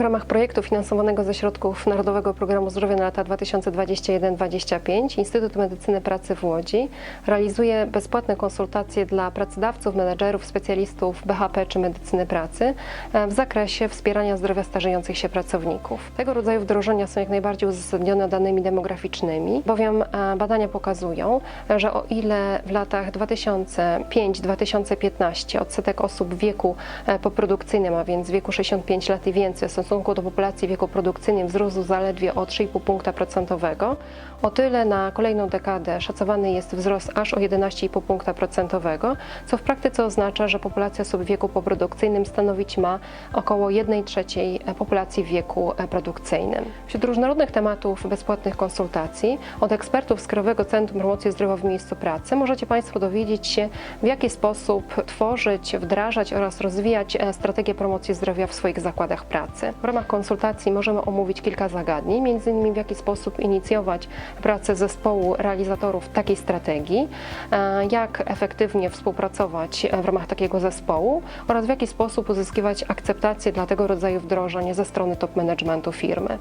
ramach projektu finansowanego ze środków Narodowego Programu Zdrowia na lata 2021-2025 Instytut Medycyny Pracy w Łodzi realizuje bezpłatne konsultacje dla pracodawców, menedżerów, specjalistów BHP czy medycyny pracy e, w zakresie wspierania zdrowia starzejących się pracowników. Tego rodzaju wdrożenia są jak najbardziej uzasadnione danymi demograficznymi, bowiem e, badania pokazują, że o ile w latach 2005-2015 odsetek osób w wieku e, poprodukcyjnym, a więc w wieku 65 lat i więcej w stosunku do populacji wieku produkcyjnym wzrósł zaledwie o 3,5 punkta procentowego, o tyle na kolejną dekadę szacowany jest wzrost aż o 11,5 punkta procentowego, co w praktyce oznacza, że populacja osób w wieku poprodukcyjnym stanowić ma około 1 trzeciej populacji w wieku produkcyjnym. Wśród różnorodnych tematów bezpłatnych konsultacji od ekspertów z Krajowego Centrum Promocji Zdrowia w miejscu pracy możecie Państwo dowiedzieć się, w jaki sposób tworzyć, wdrażać oraz rozwijać e, strategię promocji zdrowia w swoich zakładach pracy. W ramach konsultacji możemy omówić kilka zagadnień, m.in. w jaki sposób inicjować pracę zespołu realizatorów takiej strategii, e, jak efektywnie współpracować e, w ramach takiego zespołu oraz w jaki sposób uzyskiwać akceptację dla tego rodzaju wdrożeń ze strony top managementu firmy.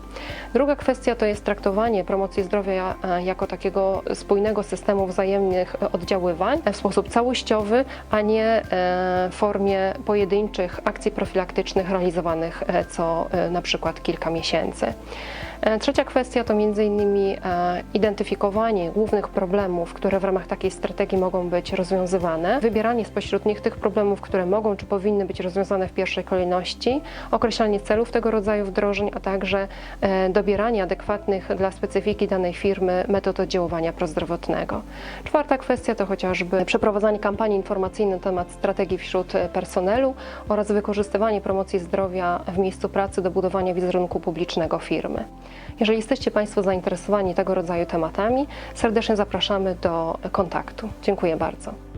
Druga kwestia to jest traktowanie promocji zdrowia e, jako takiego spójnego systemu wzajemnych oddziaływań w sposób całościowy, a nie w formie pojedynczych akcji profilaktycznych realizowanych co e, na przykład kilka miesięcy. E, Trzecia kwestia to m.in. e, identyfikowanie głównych problemów, które w ramach takiej strategii mogą być rozwiązywane, wybieranie spośród nich tych problemów, które mogą czy powinny być rozwiązane w pierwszej kolejności, określanie celów tego rodzaju wdrożeń, a także dobieranie adekwatnych dla specyfiki danej firmy metod oddziaływania prozdrowotnego. Czwarta kwestia to chociażby przeprowadzanie kampanii informacyjnej na temat strategii wśród personelu oraz wykorzystywanie promocji zdrowia w miejscu pracy do budowania wizerunku publicznego firmy. Jeżeli jesteście Państwo zainteresowani tego rodzaju tematami, serdecznie zapraszamy do kontaktu. Dziękuję bardzo.